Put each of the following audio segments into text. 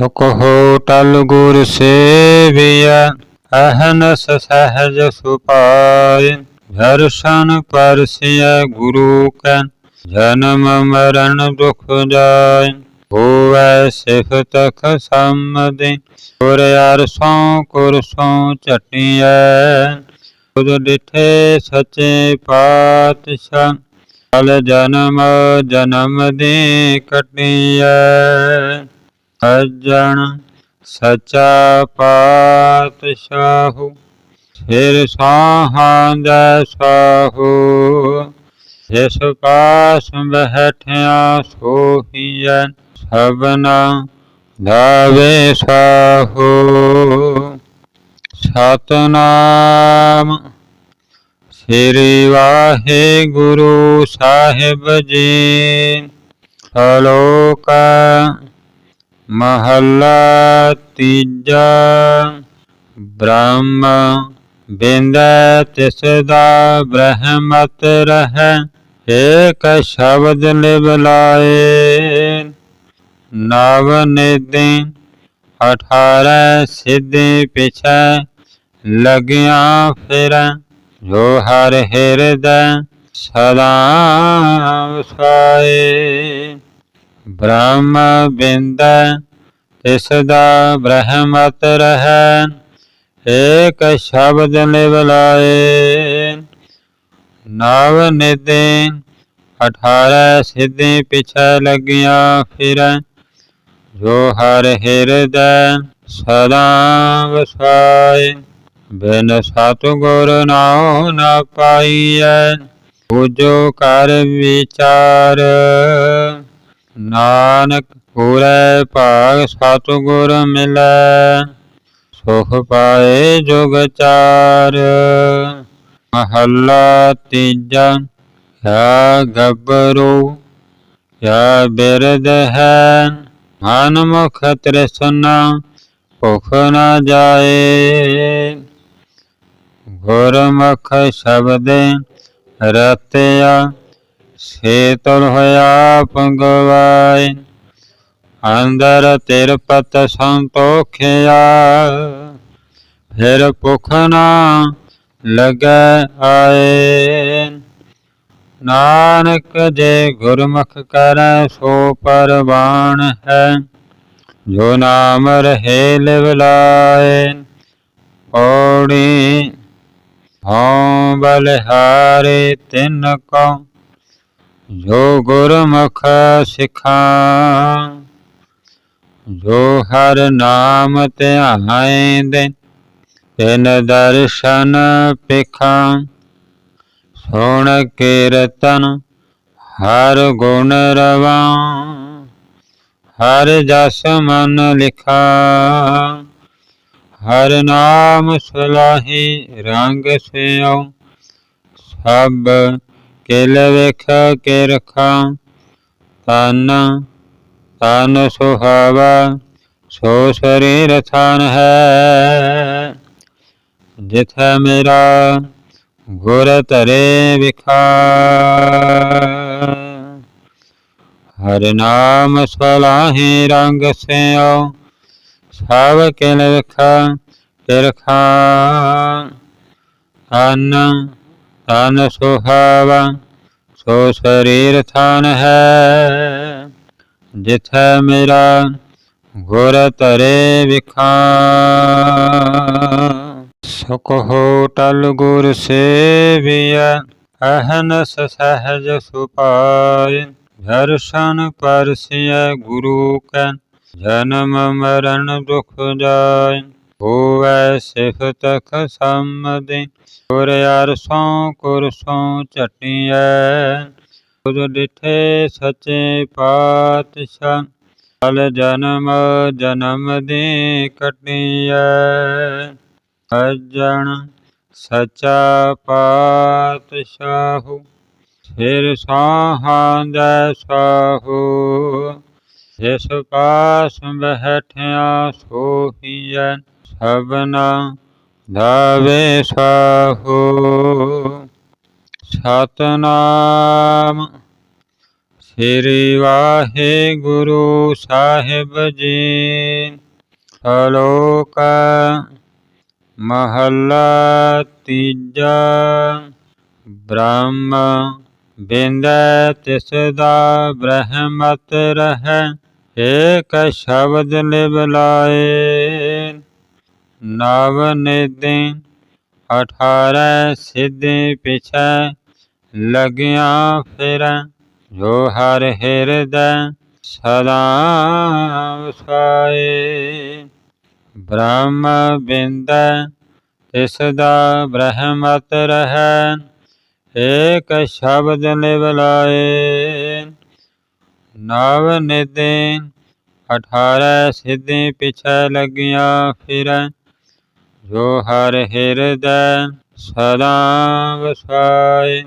ਸੁਖ ਹੋਟਲ ਗੁਰ ਸੇਵਿਆ, ਅਹਨਸ ਸਹਜ ਸੁਪਾਇ ਦਰਸ਼ਨ ਪਰਸਿਆ ਗੁਰੂ ਕੈ, ਜਨਮ ਮਰਨ ਦੁਖ ਜਾਇ ਹੋਵੈ ਸਿਫਤ ਖਸਮਦਿ ਗੁਰ ਅਰਸੋਂ ਕੁਰਸੋਂ ਚਟਿਐ ਤੁਧ ਡਿਠੇ ਸਚੇ ਪਾਤਸ਼ਾਹ, ਕਲ ਜਨਮ ਜਨਮ ਦੇ ਕਟਿਐ। ਅਜਣ ਸਚਾ ਪਾਤਸ਼ਾਹੂ ਸਿਰ ਸਾਹਾਂ ਦਾ ਸਾਹੂ, ਜਿਸ ਪਾਸ ਬਹਿਠਿਆ ਸੋਹੀਐ ਸਭਨਾ ਧਾਵੇ ਸਾਹੂ। ਸਤਨਾਮ ਸ੍ਰੀ ਵਾਹਿਗੁਰੂ ਸਾਹਿਬ ਜੀ, ਅਲੋਕਾ ਮਹੱਲਾ ਤੀਜਾ, ਬ੍ਰਹਮ ਬਿੰਦ, ਤਿਸ ਦਾ ਬ੍ਰਹਮਤ ਰਹਿ, ਏਕ ਸ਼ਬਦ ਲਿਵ ਲਾਏ। ਨਵ ਨਿਦਿ ਅਠਾਰੈ ਸਿੱਧੀ ਪਿਛੈ, ਲਗਿਆ ਫਿਰ ਜੋ ਹਰ ਹਿਰਦੈ ਸਦਾ ਵਸਾਏ ਬ੍ਰਹਮ ਬਿੰਦ ਤਿਸ ਦਾ ਬ੍ਰਹਮਤ ਰਹਿ ਏਕ ਸ਼ਬਦ ਲਿਵ ਲਾਏ ਨਵ ਨਿਦੇ ਅਠਾਰੈ ਸਿੱਧੀ ਪਿਛੈ ਲਗਿਆ ਫਿਰੈ, ਜੋ ਹਰ ਹਿਰਦੈ ਸਦਾ ਵਸਾਏ ਬਿਨ ਸਤਿਗੁਰ ਨਾਉ ਨ ਪਾਈਐ ਬੁਝੋ ਕਰ ਵਿਚਾਰ। ਨਾਨਕ ਪੂਰੇ ਭਾਗ ਸਤਿਗੁਰ ਮਿਲੈ, ਸੁਖ ਪਾਏ ਜੁਗ ਚਾਰ। ਮਹੱਲਾ ਤੀਜਾ, ਯਾ ਗੱਭਰੂ, ਯਾ ਬਿਰਦ ਹੈ, ਮਨ ਮੁਖ ਤ੍ਰਿਸ਼ਨਾ, ਭੁਖ ਨਾ ਜਾਏ। ਗੁਰਮੁਖ ਸ਼ਬਦੇ ਰਤਿਆ ਸੇਤਲ ਹੋਇਆ ਪੰਗਵਾਏ। ਅੰਦਰ ਤਿਰਪਤ ਸੰਤੋਖਿਆ। ਫਿਰ ਭੁਖ ਨਾ ਲਗੈ ਆਏ। ਨਾਨਕ ਜੇ ਗੁਰਮੁਖ ਕਰੈ ਸੋ ਪਰਵਾਨ ਹੈ। ਜੋ ਨਾਮ ਰਹੇ ਲਿਵ ਲਾਏ। ਪੌੜੀ ਹਉ ਬਲਿਹਾਰੇ ਤਿਨ ਕੋ ਜੋ ਗੁਰਮੁਖ ਸਿਖਾਂ। ਜੋ ਹਰ ਨਾਮ ਧਿਆਇਂਦੇ, ਤਿਨ ਦਰਸ਼ਨ ਪਿਖਾ ਸੁਣ ਕੀਰਤਨ ਹਰ ਗੁਣ ਰਵਾਂ, ਹਰ ਜਸ ਮਨ ਲਿਖਾ। ਹਰ ਨਾਮ ਸਲਾਹੀ ਰੰਗ ਸਿਓ ਸਭ ਕਿਲ ਵੇਖ ਕੇ ਰਖਾਂ। ਤਨ ਤਨ ਸੁਹਾਵਾ, ਸੋ ਸਰੀਰ ਥਾਨ ਹੈ। ਜਿਥੈ ਮੇਰਾ ਗੁਰ ਧਰੇ ਵਿਖਾ ਹਰ ਨਾਮ ਸਲਾਹੀ ਰੰਗ ਸਿਓ ਸਭ ਕਿਲ ਵਿਖਾ ਤਿਰਖਾ ਤਨ ਤਨ ਸੁਹਾਵਾ, ਸੋ ਸਰੀਰ ਥਾਨ ਹੈ। ਜਿਥੈ ਮੇਰਾ ਗੁਰ ਧਰੇ ਵਿਖਾ। ਸੁਖ ਹੋਟਲ ਗੁਰ ਸੇਵਿਆ ਅਹਨਸ ਸਹਜ ਸੁਪਾਇ। ਦਰਸ਼ਨ ਪਰਸਿਆ ਗੁਰੂ ਕੈ, ਜਨਮ ਮਰਨ ਦੁਖ ਜਾਇ। ਹੋਵੈ ਸਿਫਤ ਖਸਮਦਿ ਗੁਰ ਅਰਸੋਂ ਕੁਰਸੋਂ ਚਟਿਐ ਤੁਧ ਡਿਠੇ ਸੱਚੇ ਪਾਤਸ਼ਾਹ ਕਲ ਜਨਮ ਜਨਮ ਦੇ ਕਟਿਐ। ਅਜਣ ਸਚਾ ਪਾਤਸ਼ਾਹੂ ਸਿਰ ਸਾਹਾਂ ਦਾ ਸਾਹੂ। ਜਿਸ ਪਾਸ ਬਹਿਠਿਆ ਸੋਹੀਐ, ਸਭਨਾ ਧਾਵੇ ਸਾਹੂ। ਸਤਨਾਮ। ਸ੍ਰੀ ਵਾਹਿਗੁਰੂ ਸਾਹਿਬ ਜੀ, ਸ਼ਲੋਕ ਮਹੱਲਾ ਤੀਜਾ। ਬ੍ਰਹਮ ਬਿੰਦੈ ਤਿਸ ਦਾ ਬ੍ਰਹਮਤ ਰਹਿ, ਏਕ ਸ਼ਬਦ ਲਿਵ ਲਾਏ। ਨਵ ਨਿਦਿ ਅਠਾਰੈ ਸਿद्धि ਪਿਛੈ ਲਗਿਆ ਫਿਰ ਜੋ ਹਰ ਹਿਰਦੈ ਸਦਾ ਵਸਾਏ ਬ੍ਰਹਮ ਬਿੰਦੈ, ਤਿਸ ਦਾ ਬ੍ਰਹਮਤ ਰਹਿ, ਏਕ ਸ਼ਬਦ ਲਿਵ ਲਾਏ। ਨਵ ਨਿਦਿ ਅਠਾਰੈ ਸਿद्धि ਪਿਛੈ ਲਗਿਆ ਫਿਰੈ, ਜੋ ਹਰ ਹਿਰਦੈ ਸਦਾ ਵਸਾਏ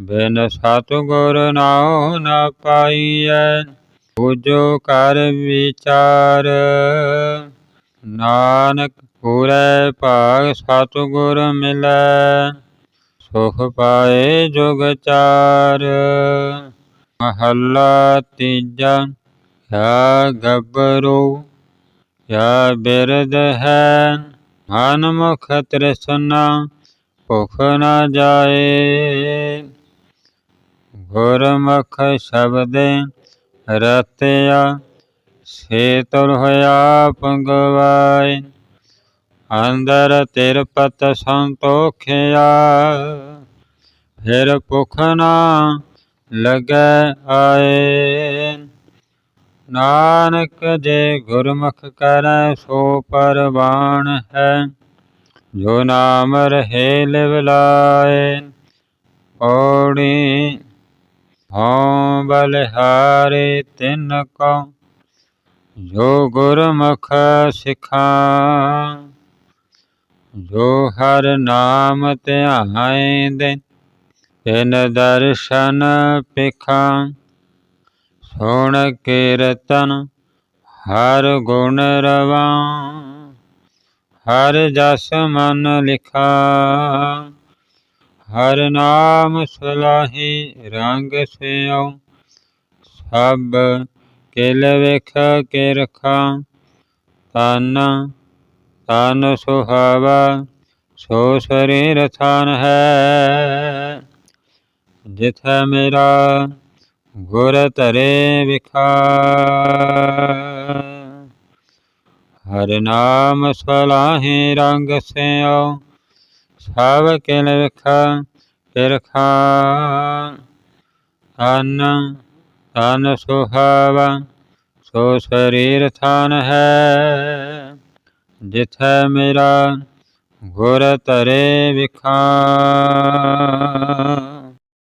ਬਿਨ ਸਤਿਗੁਰ ਨਾਉ ਨ ਪਾਈਐ ਬੁਝੋ ਕਰ ਵਿਚਾਰ। ਨਾਨਕ ਪੂਰੇ ਭਾਗ ਸਤਿਗੁਰ ਮਿਲੈ, ਸੁਖ ਪਾਏ ਜੁਗ ਚਾਰ। ਮਹੱਲਾ ਤੀਜਾ, ਯਾ ਗੱਭਰੂ, ਯਾ ਬਿਰਦ ਹੈ, ਮਨ ਮੁਖ ਤ੍ਰਿਸ਼ਨਾ, ਭੁਖ ਨਾ ਜਾਏ। ਗੁਰਮੁਖ ਸ਼ਬਦੇ ਰਤਿਆ, ਸੇਤੁਰ ਹੋਇਆ ਪੰਗਵਾਏ ਅੰਦਰ ਤਿਰਪਤ ਸੰਤੋਖਿਆ। ਫਿਰ ਭੁਖ ਨਾ ਲਗੈ ਆਏ। ਨਾਨਕ ਜੇ ਗੁਰਮੁਖ ਕਰੈ ਸੋ ਪਰਵਾਣ ਹੈ, ਜੋ ਨਾਮ ਰਹੇ ਲਿਵ ਲਾਏ, ਪੌੜੀ ਹਉ ਬਲਿਹਾਰੇ ਤਿਨ ਕੋ, ਜੋ ਗੁਰਮੁਖ ਸਿਖਾ, ਜੋ ਹਰ ਨਾਮ ਧਿਆਏ ਧਿਆਇਂਦੇ ਤਿਨ ਦਰਸ਼ਨ ਪਿਖਾ, ਸੁਣ ਕੀਰਤਨ ਹਰ ਗੁਣ ਰਵਾ, ਹਰ ਜਸ ਮਨ ਲਿਖਾ। ਹਰ ਨਾਮ ਸਲਾਹੀ ਰੰਗ ਸਿਉ। ਸਭ ਕਿਲ ਵੇਖ ਕੇ ਰਖਾ। ਤਨ ਤਨ ਸੁਹਾਵਾ, ਸੋ ਸਰੀਰ ਥਾਨ ਹੈ। ਜਿਥੈ ਮੇਰਾ ਗੁਰ ਧਰੇ ਵਿਖਾ। ਹਰ ਨਾਮ ਸਲਾਹੀ ਰੰਗ ਸਿਉ। ਸਭ ਕਿਲ ਵਿਖਾ ਕਿਰਖਾ ਤਨ ਤਨ ਸੁਹਾਵਾ, ਸੋ ਸਰੀਰ ਥਾਨ ਹੈ। ਜਿਥੈ ਮੇਰਾ ਗੁਰ ਤਰੇ ਵਿਖਾ।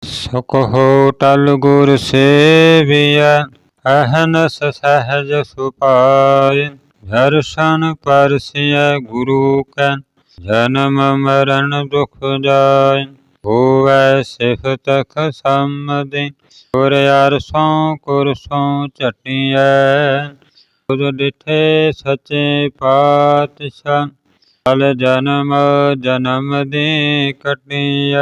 ਸੁਖ ਹੋਟਲ ਗੁਰ ਸੇਵਿਆ ਅਹਨਸ ਸਹਜ ਸੁਪਾਇ ਦਰਸ਼ਨ ਪਰਸਿਐ ਗੁਰੂ ਕੈ ਜਨਮ ਮਰਨ ਦੁਖ ਜਾਇ ਹੋਵੈ ਸਿਫਤਖ ਸੰਮਦਿ ਗੁਰ ਅਰਸੋਂ ਕੁਰਸੋਂ ਝਟਿਐ। ਤੁਧ ਡਿਠੇ ਸਚੇ ਪਾਤਸ਼ਾਹ। ਕਲ ਜਨਮ ਜਨਮ ਦੀ ਕਟਿਐ।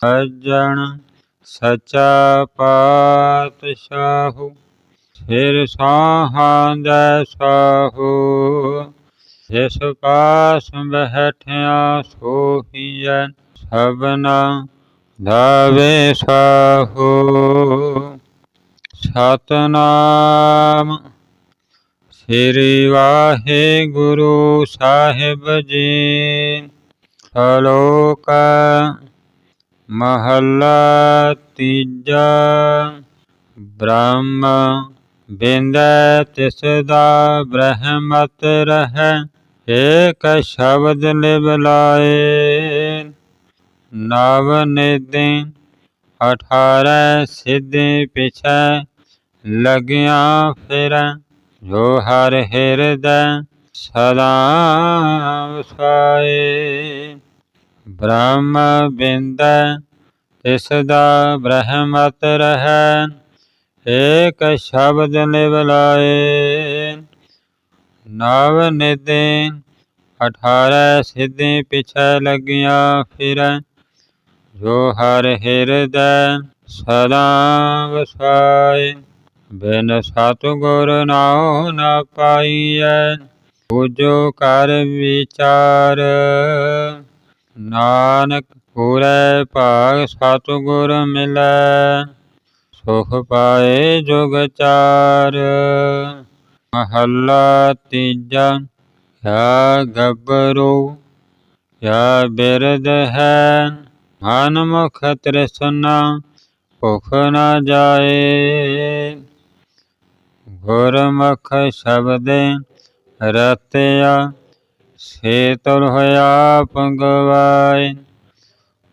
ਸੱਜਣ ਸਚਾ ਪਾਤਸ਼ਾਹੂ। ਸਿਰ ਸਾਹਾਂਦੈ ਸਾਹੂ। ਜਿਸ ਪਾਸ ਬਹਿਠਿਆ ਸੋਹੀਐ ਸਭਨਾ ਧਾਵੇ ਸਾਹੂ। ਸਤਨਾਮ ਸ੍ਰੀ ਵਾਹਿਗੁਰੂ ਸਾਹਿਬ ਜੀ। ਸ਼ਲੋਕ ਮਹੱਲਾ ਤੀਜਾ। ਬ੍ਰਹਮ ਬਿੰਦੈ ਤਿਸ ਦਾ ਬ੍ਰਹਮਤ ਰਹਿ। ਏਕ ਸ਼ਬਦ ਲਿਵ ਲਾਏ, ਨਵ ਨਿਦਿ ਅਠਾਰੈ ਸਿद्धि ਪਿਛੈ, ਲਗਿਆ ਫਿਰ ਜੋ ਹਰ ਹਿਰਦੈ ਸਦਾ ਵਸਾਏ। ਬ੍ਰਹਮ ਬਿੰਦੈ, ਤਿਸ ਦਾ ਬ੍ਰਹਮਤ ਰਹਿ, ਏਕ ਸ਼ਬਦ ਨਿਵਲਾਏ ਨਵ ਨਿਦਿ ਅਠਾਰੈ ਸਿद्धि ਪਿਛੈ ਲਗਿਆ ਫਿਰੈ। ਜੋ ਹਰ ਹਿਰਦੈ ਸਦਾ ਵਸਾਏ ਬਿਨ ਸਤਿਗੁਰ ਨਾਉ ਨ ਪਾਈਐ। ਪੂਜੋ ਕਰ ਵਿਚਾਰ, ਨਾਨਕ ਪੂਰੇ ਭਾਗ ਸਤਿਗੁਰ ਮਿਲੈ। ਸੁਖ ਪਾਏ ਜੁਗ ਚਾਰ। ਮਹੱਲਾ ਤੀਜਾ ਹੈ ਗੱਭਰੂ, ਯਾ ਬਿਰਦ ਹੈ, ਮਨ ਮੁਖ ਤ੍ਰਿਸ਼ਨਾ, ਭੁਖ ਨਾ ਜਾਏ। ਗੁਰਮੁਖ ਸ਼ਬਦੇ ਰਤਿਆ ਸੇਤੁਲ ਹੋਇਆ ਪੰਗਵਾਏ।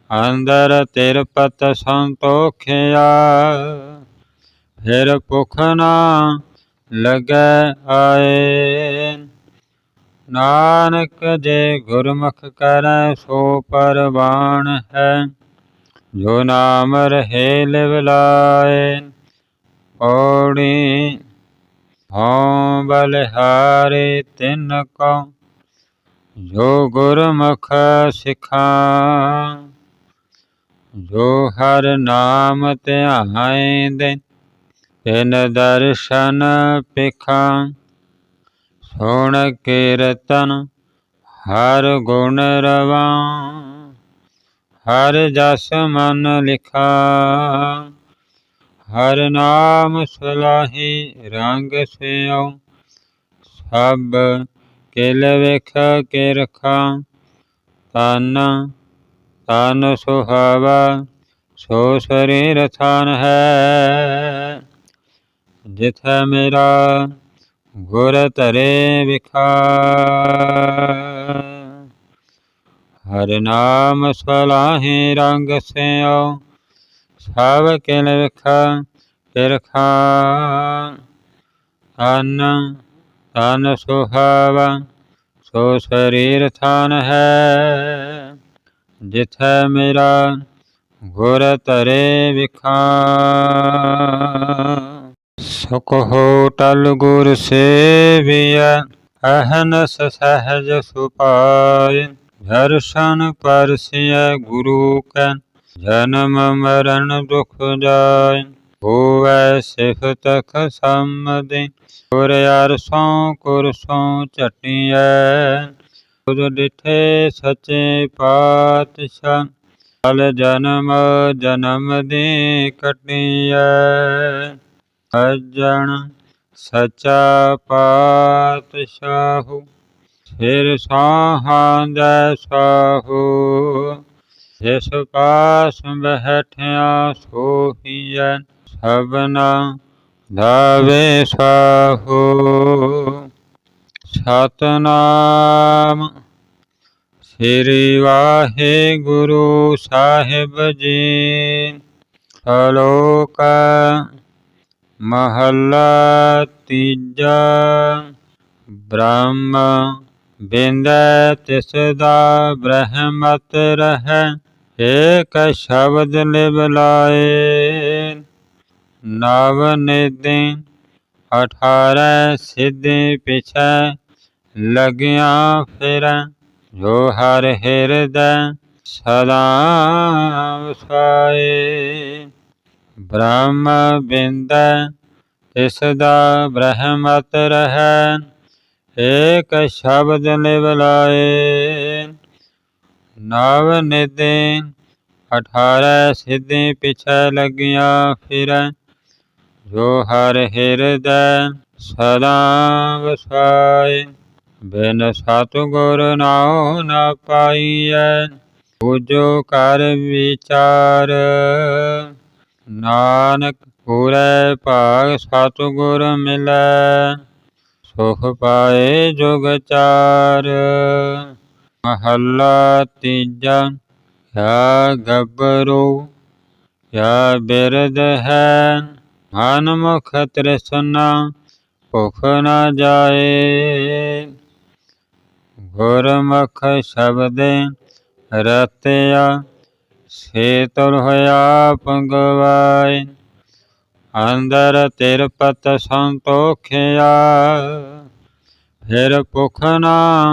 ਅੰਦਰ ਤਿਰਪਤ ਸੰਤੋਖਿਆ, ਫਿਰ ਭੁਖ ਨਾ ਲਗੈ ਆਏ। ਨਾਨਕ ਜੇ ਗੁਰਮੁਖ ਕਰੈ ਸੋ ਪਰਵਾਣ ਹੈ। ਜੋ ਨਾਮ ਰਹੇ ਲਿਵ ਲਾਏ, ਪੌੜੀ ਹਉ ਬਲਿਹਾਰੇ ਤਿਨ ਕੋ ਜੋ ਗੁਰਮੁਖ ਸਿਖਾਂ, ਜੋ ਹਰ ਨਾਮ ਧਿਆਏ ਧਿਆਇਂਦੇ ਤਿਨ ਦਰਸ਼ਨ ਪਿਖਾ, ਸੁਣ ਕੀਰਤਨ, ਹਰ ਗੁਣ ਰਵਾਂ। ਹਰ ਜਸ ਮਨ ਲਿਖਾ, ਹਰ ਨਾਮ ਸੁਲਾਹੀ ਰੰਗ ਸਿਉ। ਸਭ ਕਿਲ ਵੇਖ ਕੇ ਰਖਾ, ਤਨ ਤਨ ਸੁਹਾਵਾ, ਸੋ ਸਰੀਰ ਥਾਨ ਹੈ। ਜਿਥੈ ਮੇਰਾ ਗੁਰ ਧਰੇ ਵਿਖਾ। ਹਰ ਨਾਮ ਸਲਾਹੀ ਰੰਗ ਸਿਓ, ਸਭ ਕਿਲ ਵਿਖਾ ਤਿਰਖਾ ਤਨ ਤਨ ਸੁਹਾਵਾ, ਸੋ ਸਰੀਰ ਥਾਨ ਹੈ। ਜਿਥੈ ਮੇਰਾ ਗੁਰ ਧਰੇ ਵਿਖਾ। ਸੁਖ ਹੋਟਲ ਗੁਰ ਸੇਵਿਆ ਅਹਨਸ ਸਹਜ ਸੁਪਾਇ ਦਰਸ਼ਨ ਪਰਸਿਐ ਗੁਰੂ ਕੈ, ਜਨਮ ਮਰਨ ਦੁਖ ਜਾਇ ਹੋਵੈ ਤਖ ਖਸਮਦੇ ਗੁਰ ਅਰਸੋਂ ਕੁਰਸੋਂ ਚਟਿਐ ਤੁਧ ਡਿਠੇ ਸਚੇ ਪਾਤਸ਼ਾਹ ਕਲ ਜਨਮ ਜਨਮ ਦੇ ਕਟਿਐ। ਅਜਣ ਸਚਾ ਪਾਤਸ਼ਾਹੂ ਸਿਰ ਸਾਹਾਂ ਦੈ ਸਾਹੂ। ਜਿਸ ਪਾਸ ਬਹਿਠਿਆ ਸੋਹੀਐ, ਸਭਨਾ ਧਾਵੇ ਸਾਹੂ। ਸਤਨਾਮ ਸ੍ਰੀ ਵਾਹਿਗੁਰੂ ਸਾਹਿਬ ਜੀ, ਅਲੋਕਾ ਮਹੱਲਾ ਤੀਜਾ। ਬ੍ਰਹਮ ਬਿੰਦੈ ਤਿਸ ਦਾ ਬ੍ਰਹਮਤ ਰਹੈ, ਏਕ ਸ਼ਬਦ ਲਿਵ ਲਾਏ। ਨਵ ਨਿਦੇ ਅਠਾਰੈ ਸਿੱਧੇ ਪਿਛੈ, ਲਗਿਆ ਫਿਰੈ ਜੋ ਹਰ ਹਿਰਦੈ ਸਦਾ ਵਸਾਏ। ਬ੍ਰਹਮ ਬਿੰਦ, ਤਿਸ ਦਾ ਬ੍ਰਹਮਤ ਰਹੈ ਏਕ ਸ਼ਬਦ ਲਿਵ ਲਾਏ ਨਵ ਨਿਦੇ ਅਠਾਰੈ ਸਿੱਧੇ ਪਿਛੈ ਲਗਿਆ ਫਿਰੈ ਜੋ ਹਰ ਹਿਰਦੈ ਸਦਾ ਵਸਾਏ ਬਿਨ ਸਤਿਗੁਰ ਨਾਉ ਨ ਪਾਈਐ ਪੂਜੋ ਕਰ ਵਿਚਾਰ। ਨਾਨਕ ਪੂਰੇ ਭਾਗ ਸਤਿਗੁਰ ਮਿਲੈ, ਸੁਖ ਪਾਏ ਜੁਗ ਚਾਰ। ਮਹੱਲਾ ਤੀਜਾ, ਯਾ ਗੱਭਰੂ, ਯਾ ਬਿਰਦ ਹੈ ਮਨ ਮੁਖ ਤ੍ਰਿਸ਼ਨਾ, ਭੁਖ ਨਾ ਜਾਏ। ਗੁਰਮੁਖ ਸ਼ਬਦੇ ਰਤਿਆ ਸੇਤੁਲ ਹੋਇਆ ਪੰਗਵਾਏ ਅੰਦਰ ਤਿਰਪਤ ਸੰਤੋਖਿਆ। ਫਿਰ ਭੁਖ ਨਾ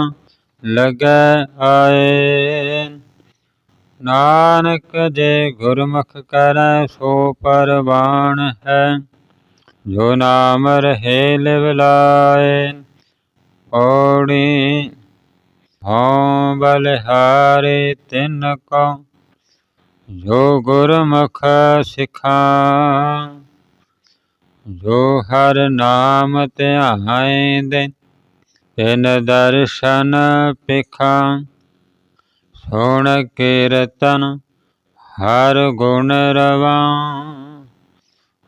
ਲਗੈ ਆਏ। ਨਾਨਕ ਜੇ ਗੁਰਮੁਖ ਕਰੈ ਸੋ ਪਰਵਾਨ ਹੈ। ਜੋ ਨਾਮ ਰਹੇ ਲਿਵ ਲਾਏ। ਪੌੜੀ ਹਉ ਬਲਿਹਾਰੇ ਤਿਨ ਕੋ ਜੋ ਗੁਰਮੁਖ ਸਿਖਾ, ਜੋ ਹਰ ਨਾਮ ਧਿਆਇਂਦੇ ਤਿਨ ਦਰਸ਼ਨ ਪਿਖਾ ਸੁਣ ਕੀਰਤਨ ਹਰ ਗੁਣ ਰਵਾ,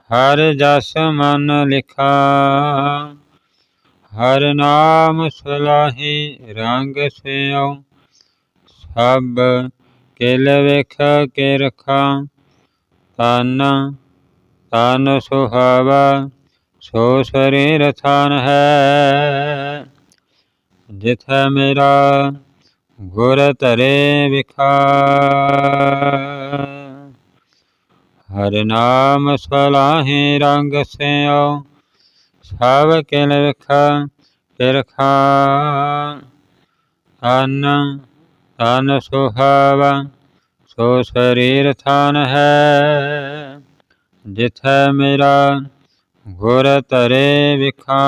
ਹਰ ਜਸ ਮਨ ਲਿਖਾ, ਹਰ ਨਾਮ ਸੁਲਾਹੀ ਰੰਗ ਸਿਓ ਸਭ ਕਿਲ ਵੇਖ ਕੇ ਰਖਾ, ਤਨ ਤਨ ਸੁਹਾਵਾ, ਸੋ ਸਰੀਰ ਥਾਨ ਹੈ। ਜਿਥੈ ਮੇਰਾ ਗੁਰ ਧਰੇ ਵਿਖਾ, ਹਰ ਨਾਮ ਸਲਾਹੇ ਰੰਗ ਸਿਓ ਸਭ ਕਿਲ ਵਿਖਾ ਕਿਰਖਾ। ਤਨ ਤਨ ਸੁਹਾਵਾ, ਸੋ ਸਰੀਰ ਥਾਨ ਹੈ। ਜਿਥੈ ਮੇਰਾ ਗੁਰ ਤਰੇ ਵਿਖਾ।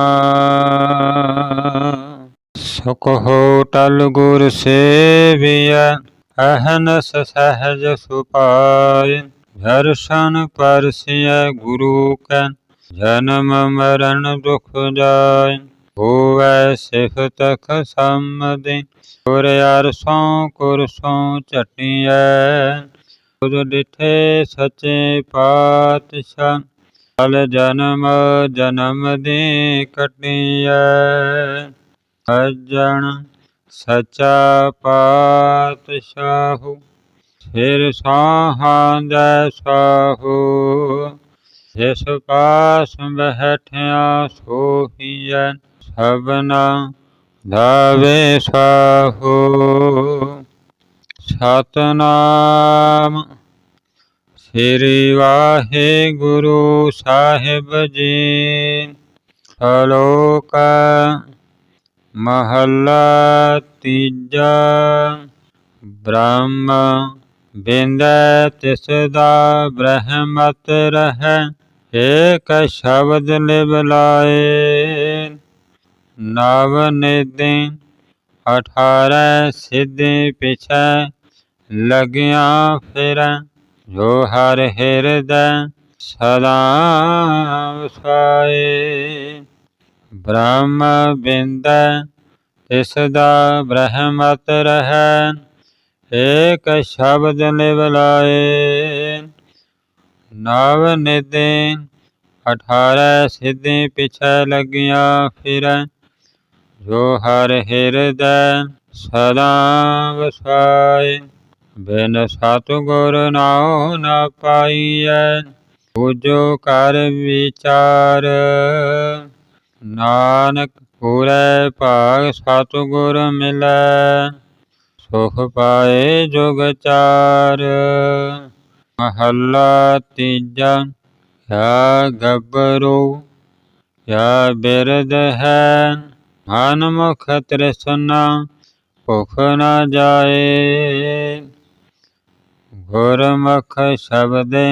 ਸੁਖ ਹੋਟਲ ਗੁਰ ਸੇਵਿਆ ਅਹਨਸ ਸਹਜ ਸੁਪਾਇ। ਦਰਸ਼ਨ ਪਰਸਿਐ ਗੁਰੂ ਕੈ, ਜਨਮ ਮਰਨ ਦੁਖ ਜਾਇ। ਹੋਵੈ ਸਿਫਤ ਖਸਮਦਿ ਗੁਰ ਅਰਸੋਂ ਕੁਰਸੋਂ ਝਟਿਐ। ਤੁਧ ਡਿਠੇ ਸੱਚੇ ਪਾਤਸ਼ਾਹ, ਕਲ ਜਨਮ ਜਨਮ ਦੇ ਕਟਿਐ। ਅਜਣ ਸਚਾ ਪਾਤਸ਼ਾਹੂ, ਸਿਰ ਸਾਹਾਂ ਦਾ ਸਾਹੂ। ਜਿਸ ਪਾਸ ਬਹਿਠਿਆ ਸੋਹੀਐ ਸਭਨਾ ਧਾਵੇ ਸਾਹੂ। ਸਤਨਾਮ ਸ੍ਰੀ ਵਾਹਿਗੁਰੂ ਸਾਹਿਬ ਜੀ। ਸ਼ਲੋਕ ਮਹੱਲਾ ਤੀਜਾ। ਬ੍ਰਹਮ ਬਿੰਦੈ ਤਿਸ ਦਾ ਬ੍ਰਹਮਤ ਰਹੈ। ਏਕ ਸ਼ਬਦ ਲਿਵ ਲਾਏ। ਨਵ ਨਿਦੇ ਅਠਾਰੈ ਸਿੱਧੇ ਪਿਛੈ, ਲਗਿਆ ਫਿਰੈ ਜੋ ਹਰ ਹਿਰਦੈ ਸਦਾ ਵਸਾਏ। ਬ੍ਰਹਮ ਬਿੰਦੈ, ਤਿਸ ਦਾ ਬ੍ਰਹਮਤ ਰਹੈ, ਏਕ ਸ਼ਬਦ ਲਿਵ ਲਾਏ। ਨਵ ਨਿਦੇ ਅਠਾਰੈ ਸਿੱਧੇ ਪਿਛੈ, ਲਗਿਆ ਫਿਰੈ ਜੋ ਹਰ ਹਿਰਦੈ ਸਦਾ ਵਸਾਏ, ਬਿਨ ਸਤਿਗੁਰ ਨਾਉ ਨ ਪਾਈਐ ਪੂਜੋ ਕਰ ਵਿਚਾਰ। ਨਾਨਕ ਪੂਰੇ ਭਾਗ ਸਤਿਗੁਰ ਮਿਲੈ, ਸੁਖ ਪਾਏ ਜੁਗ ਚਾਰ। ਮਹੱਲਾ ਤੀਜਾ, ਯਾ ਗੱਭਰੂ, ਯਾ ਬਿਰਦ ਹੈ ਮਨ ਮੁਖ ਤ੍ਰਿਸ਼ਨਾ ਭੁਖ ਨ ਜਾਏ ਗੁਰਮੁਖ ਸ਼ਬਦੇ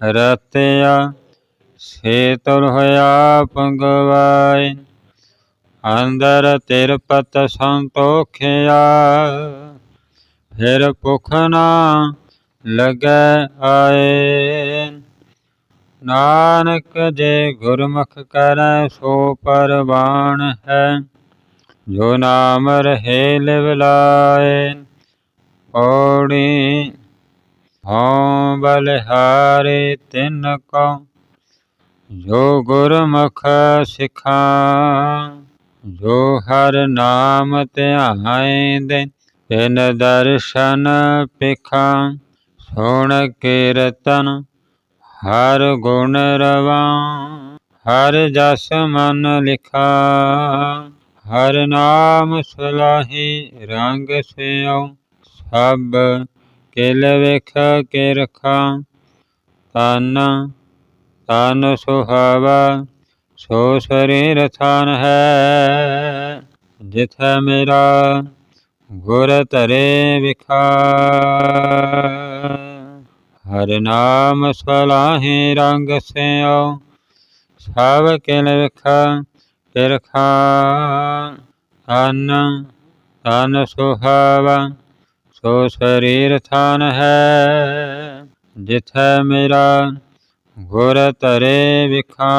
ਰਤਿਆ ਸੇਤੁਰ ਹੋਇਆ ਪੰਗਵਾਏ ਅੰਦਰ ਤਿਰਪਤ ਸੰਤੋਖਿਆ ਫਿਰ ਭੁਖ ਨਾ ਲਗੈ ਆਏ ਨਾਨਕ ਜੇ ਗੁਰਮੁਖ ਕਰੈ ਸੋ ਪਰਵਾਨ ਹੈ। ਜੋ ਨਾਮ ਰਹੇ ਲਿਵ ਲਾਏ, ਪੌੜੀ ਹਉ ਬਲਿਹਾਰੇ ਤਿਨ ਕੋ। ਜੋ ਗੁਰਮੁਖ ਸਿਖਾ, ਜੋ ਹਰ ਨਾਮ ਧਿਆਏ ਦੇ ਤਿਨ ਦਰਸ਼ਨ ਪਿਖਾ, ਸੁਣ ਕੀਰਤਨ ਹਰ ਗੁਣ ਰਵਾ, ਹਰ ਜਸ ਮਨ ਲਿਖਾ। ਹਰ ਨਾਮ ਸੁਲਾਹੀ ਰੰਗ ਸਿਓ ਸਭ ਕਿਲ ਵੇਖ ਕੇ ਰਖਾ। ਤਨ ਤਨ ਸੁਹਾਵਾ, ਸੋ ਸਰੀਰ ਥਾਨ ਹੈ। ਜਿਥੈ ਮੇਰਾ ਗੁਰ ਧਰੇ ਵਿਖਾ। ਹਰ ਨਾਮ ਸਲਾਹੇ ਰੰਗ ਸਿਓ ਸਭ ਕਿਲ ਵਿਖਾ ਤਿਰਖਾ ਤਨ ਤਨ ਸੁਹਾਵਾ ਸੋ ਸਰੀਰ ਥਾਨ ਹੈ, ਜਿਥੈ ਮੇਰਾ ਗੁਰ ਤਰੇ ਵਿਖਾ।